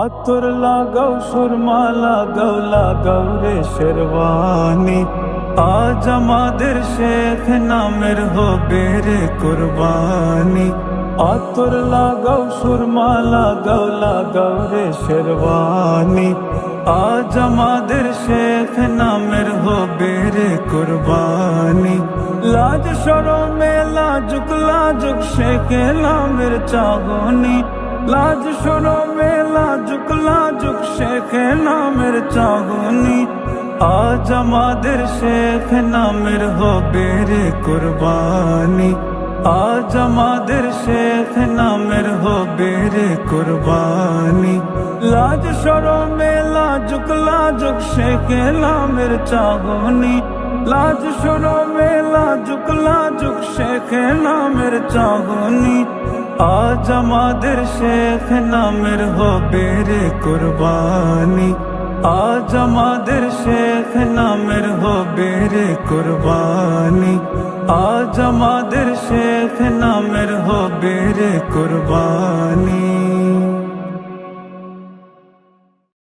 আতর লাগাও, সুরমা লাগাও লাগাও রে শেরওয়ানি। আজ আমাদের শেখ নামের হবে রে কুরবানি। আতর লাগাও, সুরমা লাগাও লাগাও রে শেরওয়ানি। আজ আমাদের শেখ নামের হবে রে কুরবানি। লাজ সরমে লাজুক লাজুক শেখে নামের চাগনি লাজ সরমে লাজুক লাজুক শেখে নামের চাগনি আজ আমাদের শেখ নামের হবে রে কুরবানি। আজ আমাদের শেখ নামের হবে রে কুরবানি। লাজ সরমে লাজুক লাজুক শেখে নামের চাগনি লাজ সরমে লাজুক লাজুক শেখে নামের চাগনি আজ আমাদের শেখ নামের হবে রে কুরবানি। আজ আমাদের শেখ নামের হবে রে কুরবানি। আজ আমাদের শেখ নামের হবে রে কুরবানি।